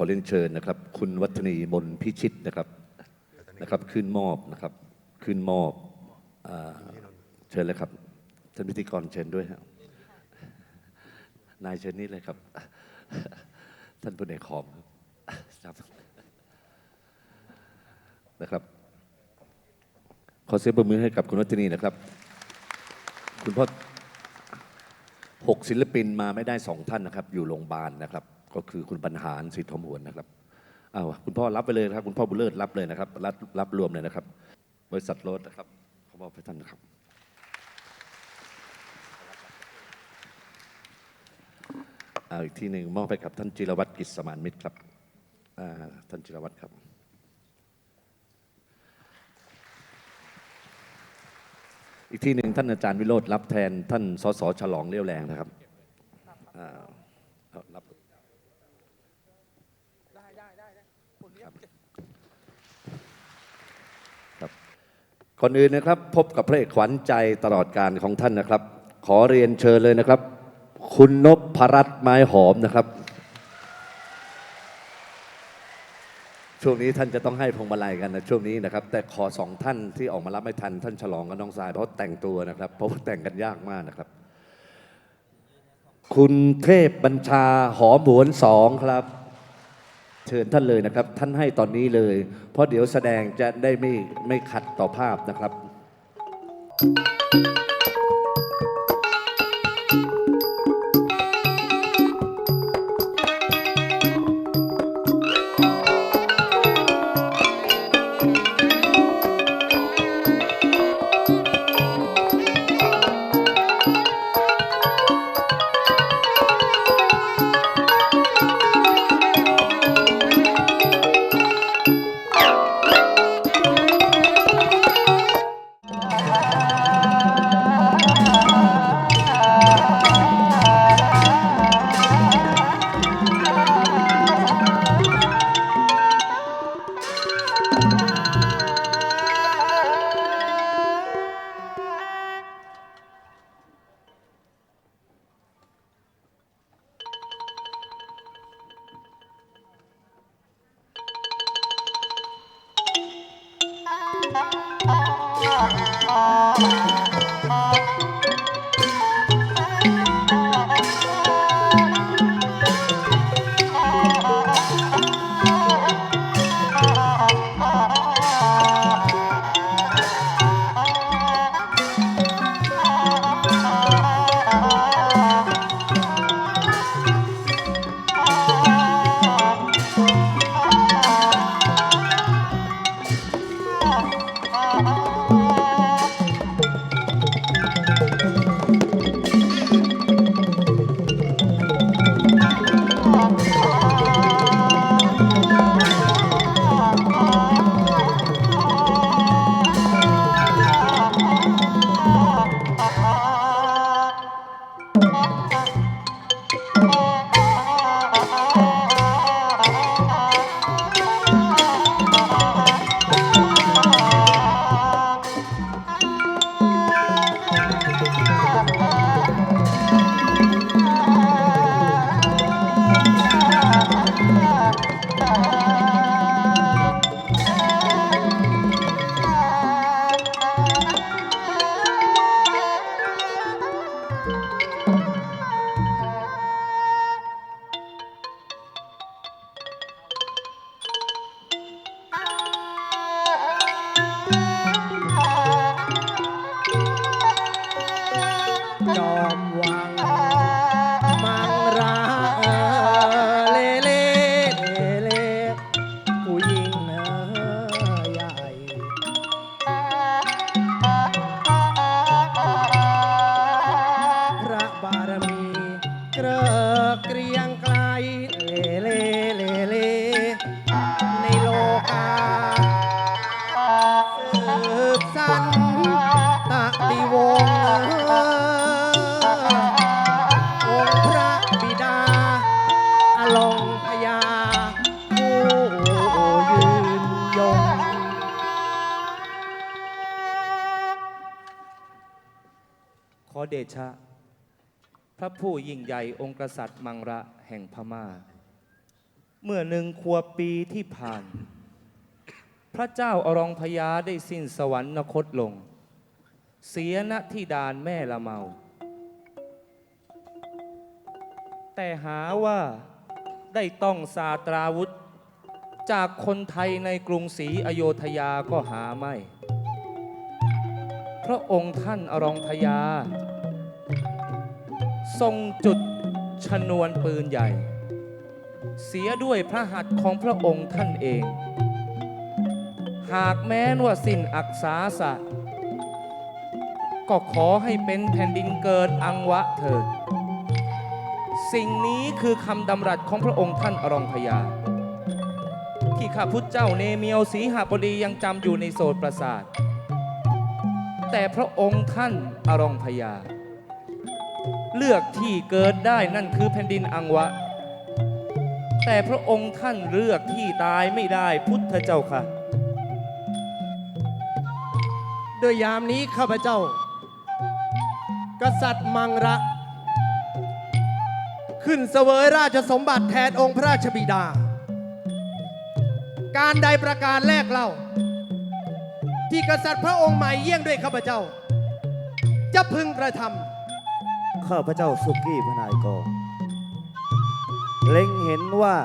อนอื่นขอเรียนเชิญนะครับ คุณวัฒนีมนพิชิตนะครับนะครับขึ้นมอบนะครับขึ้นมอบเชิญเลยครับท่านพิธีกรเชิญด้วยครับนายเชิญนี่เลยครับ ท่านผู้ในขอมครับนะครับ ขอเสียงปรบมือให้กับคุณวัฒนีนะครับ คุณพ่อหกศิลปินมาไม่ได้สองท่านนะครับ อยู่โรงพยาบาลนะครับ ก็คือคุณบรรหารสิทธิ์ทมหวนนะครับเอาคุณพ่อรับไปเลยนะครับ คุณพ่อบุญเลิศรับเลยนะครับ รับรับรวมเลยนะครับ บริษัทรถนะครับขอมอบให้ท่านนะครับ เอาอีกที่หนึ่งมอบไปกับท่านจิรวัตรกิจสมานมิตรครับท่านจิรวัตรครับอีกที่หนึ่งท่านอาจารย์วิโรธรับแทนท่านสสฉลองเลี้ยวแรงนะครับอ่าเอารับครับ ก่อนอื่นนะครับ พบกับพระเอกขวัญใจตลอดการของท่านนะครับ ขอเรียนเชิญเลยนะครับ คุณนพพรัตน์ไม้หอมนะครับ ช่วงนี้ท่านจะต้องให้พวงมาลัยกันนะช่วงนี้นะครับ แต่ขอสองท่านที่ออกมารับไม่ทันท่านฉลองกับน้องทรายเพราะแต่งตัวนะครับเพราะว่าแต่งกันยากมากนะครับ คุณเทพบัญชาหอมหวนสองครับ เชิญท่านเลยนะครับ ท่านให้ตอนนี้เลย เพราะเดี๋ยวแสดงจะได้ไม่ไม่ขัดต่อภาพนะครับจ ชะ พระผู้ยิ่งใหญ่องค์กษัตริย์มังระแห่งพมา่า เมื่อหนึ่งขวบปีที่ผ่าน พระเจ้าอรองพญาได้สิ้นสวรรคตลง เสียณที่ดานแม่ละเมา แต่หาว่าได้ต้องสาตราวุธ จากคนไทยในกรุงศรีอโยธยาก็หาไม่ พระองค์ท่านอรองพญา ทรงจุดชนวนปืนใหญ่ เสียด้วยพระหัตถ์ของพระองค์ท่านเอง หากแม้นว่าสิ้นอักษาสะก็ขอให้เป็นแผ่นดินเกิดอังวะเถิด สิ่งนี้คือคำดำรัสของพระองค์ท่านอรองพญาที่ข้าพุทธเจ้าเนเมียวสีหบดียังจำอยู่ในโสตประสาท แต่พระองค์ท่านอรองพญา เลือกที่เกิดได้นั่นคือแผ่นดินอังวะ แต่พระองค์ท่านเลือกที่ตายไม่ได้พุทธเจ้าค่ะ โดยยามนี้ข้าพเจ้า กษัตริย์มังระ ขึ้นเสวยราชสมบัติแทนองค์พระราชบิดา การใดประการแรกเล่า ที่กษัตริย์พระองค์ใหม่เยี่ยงด้วยข้าพเจ้า จะพึงกระทำ ข้าพเจ้าสุกี้พนายกองเล็งเห็นว่า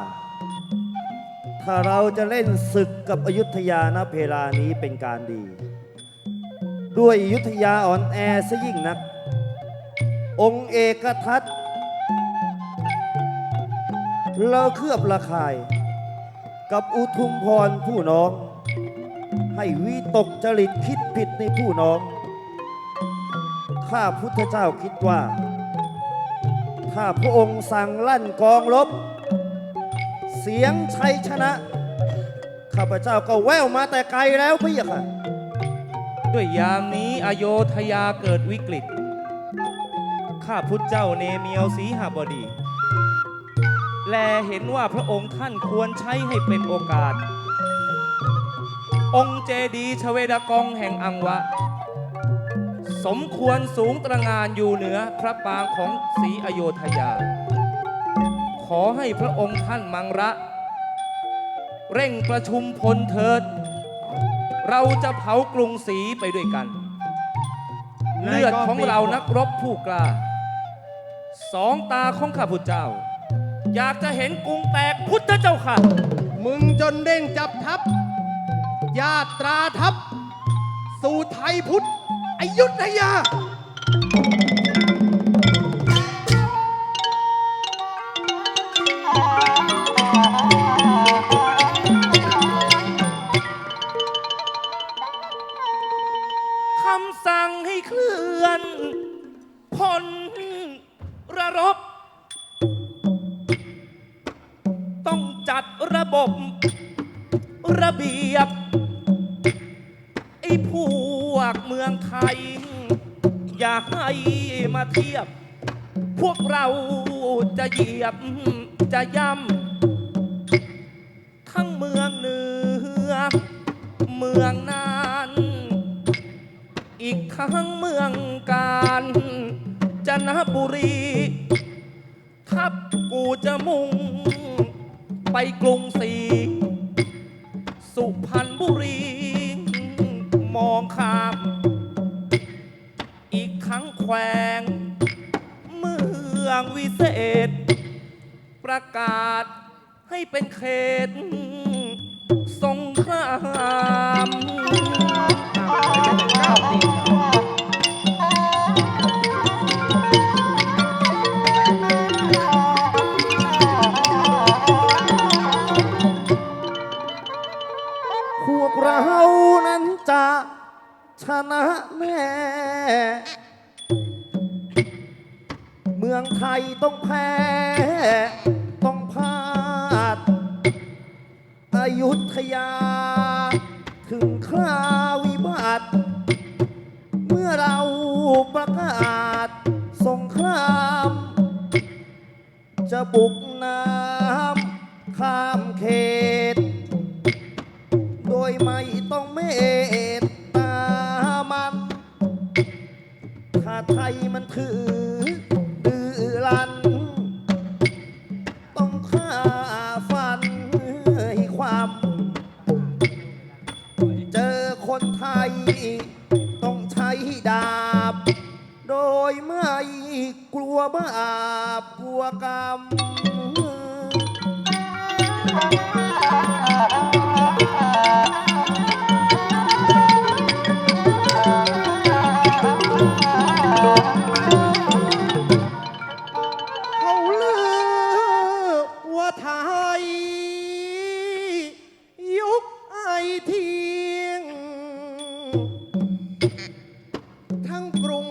ถ้าเราจะเล่นศึกกับอยุธยาณเพลานี้เป็นการดี ด้วยอยุธยาอ่อนแอซะยิ่งนัก องค์เอกทัตเราเคลือบระคาย กับอุทุมพรผู้น้อง ให้วิตกจริตคิดผิดในผู้น้อง ข้าพุทธเจ้าคิดว่า ถ้าพระองค์สั่งลั่นกองรบเสียงชัยชนะ ข้าพเจ้าก็แววมาแต่ไกลแล้วพี่ค่ะ ด้วยยามนี้อโยธยาเกิดวิกฤต ข้าพุทธเจ้าเนเมียวสีหบดี แลเห็นว่าพระองค์ท่านควรใช้ให้เป็นโอกาส องค์เจดีชเวดากองแห่งอังวะ สมควรสูงตระงานอยู่เหนือพระปางของศรีอโยธยา ขอให้พระองค์ท่านมังระ เร่งประชุมพลเถิด เราจะเผากรุงศรีไปด้วยกัน เลือดของเรานักรบผู้กล้า สองตาของข้าพุทธเจ้า อยากจะเห็นกรุงแตกพุทธเจ้าค่ะ มึงจนเด้งจับทัพญาตราทัพ สู่ไทยพุทธ อยุ ยียบจะย่ำทั้งเมืองเหนือ เมืองนาน อีกทั้งเมืองการจนบุรี ทับกูจะมุ่ง ไปกรุงศรีสุพรรณบุรี มองข้าม อีกครั้งแขวง เมืองวิเศษ ประกาศให้เป็นเขตสงครามพวกเรานั้นจะชนะแน่ มืองไทยต้องแพ้ ต้องพลาดอยุธยา ถึงคราวิบัติ เมื่อเราประกาศสงคราม จะบุกน้ำข้ามเขต โดยไม่ต้องเมตตามัน ถ้าไทยมันถือ บาปกลัวกรรมเขาเลือกว่าไทย ยุคไอเทียง ทั้งกรุง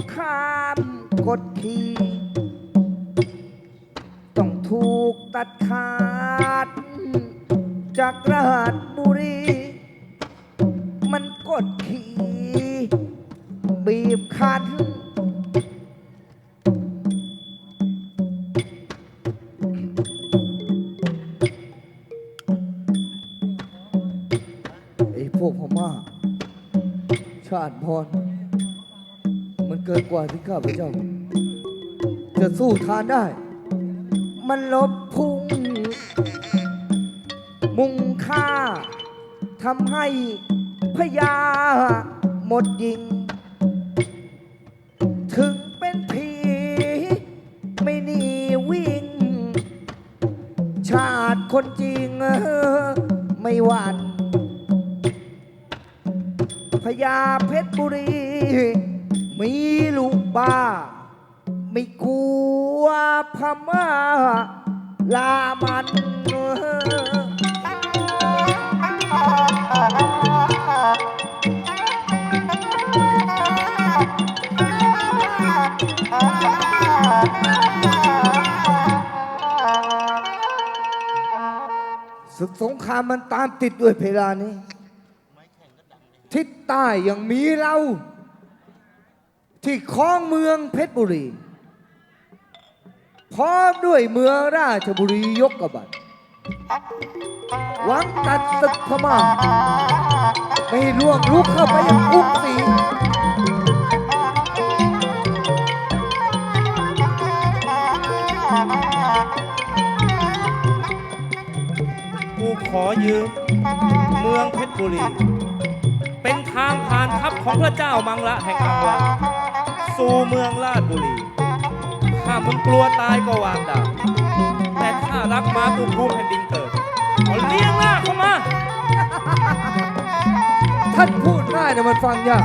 สงครามกดขี่ต้องถูกตัดขาด จากราชบุรี มันกดขี่บีบคั้นไอ้พวกพม่าชาติพรมัน กว่าที่ข้าพเจ้า จะสู้ทานได้ มันลบพุ่งมุงค่าทำให้พญาหมดยิง ถึงเป็นผี ไม่หนีวิ่ง ชาติคนจริงไม่หวั่นพญาเพชรบุรี มีลูกบ้า ไม่กลัวพม่าลามันศึกสงครามมันตามติดด้วยเพลานี้ ทิศใต้ยังมีเรา ที่ครองเมืองเพชรบุรี พร้อมด้วยเมืองราชบุรียกกบัดหวังตัดศึกพม่าไม่ให้ล่วงลุกเข้าไปยังกรุงศรีกูขอยืมเมืองเพชรบุรี เป็นทางผ่านทัพของพระเจ้ามังละแห่งอังวะ สู่เมืองราชบุรี ถ้ามึงกลัวตายก็วางดาบแต่ถ้ารักมาตุภูมิแผ่นดินเกิดขอเลี้ยงหน้าเข้ามา ท่านพูดง่ายนะมันฟังยาก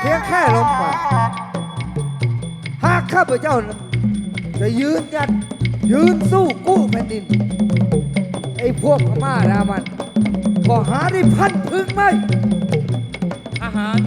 เพียงแค่ลมปากหากข้าพเจ้านะจะยืนยัดยืนสู้กู้แผ่นดิน ไอ้พวกพม่ารามัน ก็หาได้พันพึงไหมทหาร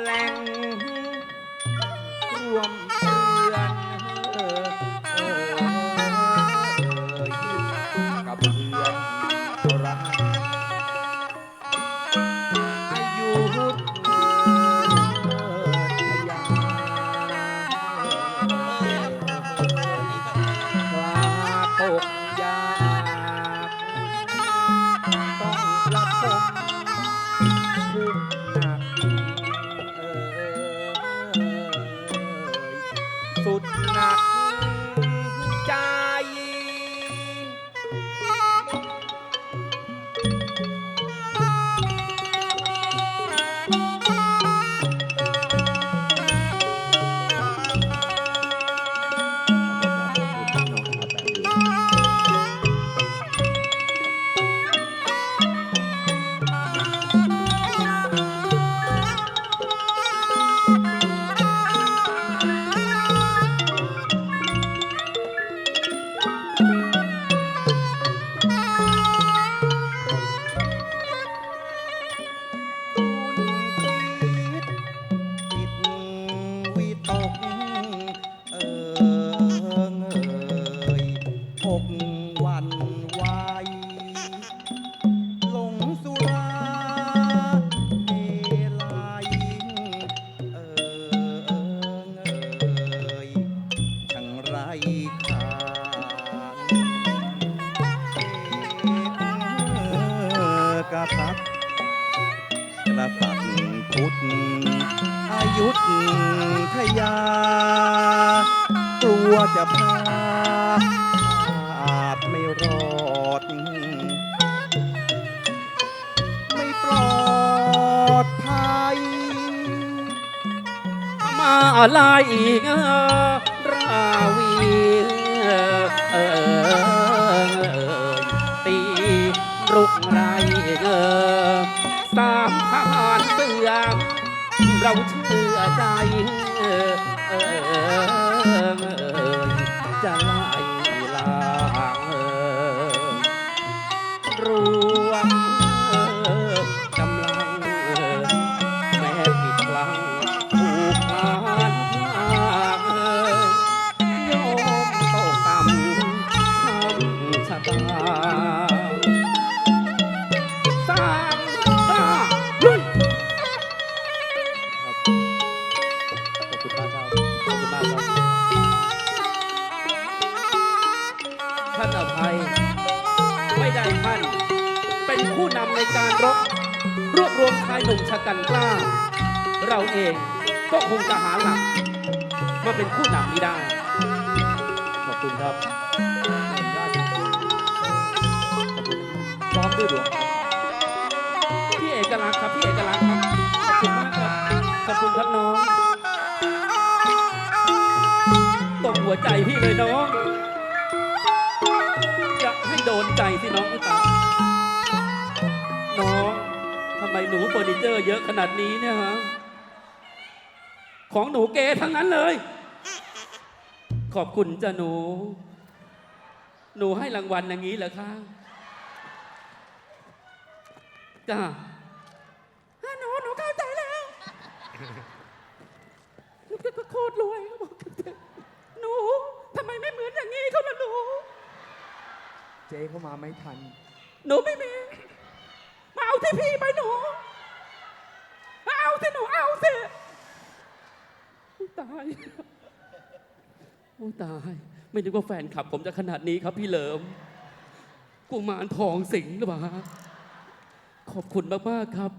แหล่งรวมใจ ยุทยา กลัวจะพลาดอาจไม่รอด ไม่ปลอดภัย มาลายอีก นาดนี้เนี่ยฮะของหนูเกทั้งนั้นเลย ขอบคุณจ้ะหนู หนูให้รางวัลอย่างนี้เหรอคะจ้าอะหนูหนูเข้าใจแล้วหนูก็โคตรรวยเขาบอกหนูทำไมไม่เหมือนอย่างนี้เขาล่ะหนูเจ๊เข้ามาไม่ทัน หนูไม่มี มาเอาที่พี่ไปหนูมา เอาสิหนูเอาสิอุ๊ยตายโอ้ตาย ไม่นึกว่าแฟนขับ ผมจะขนาดนี้ครับพี่เหลิมกุมารทองสิงหรือเปล่าฮะขอบคุณมาก ๆ ครับ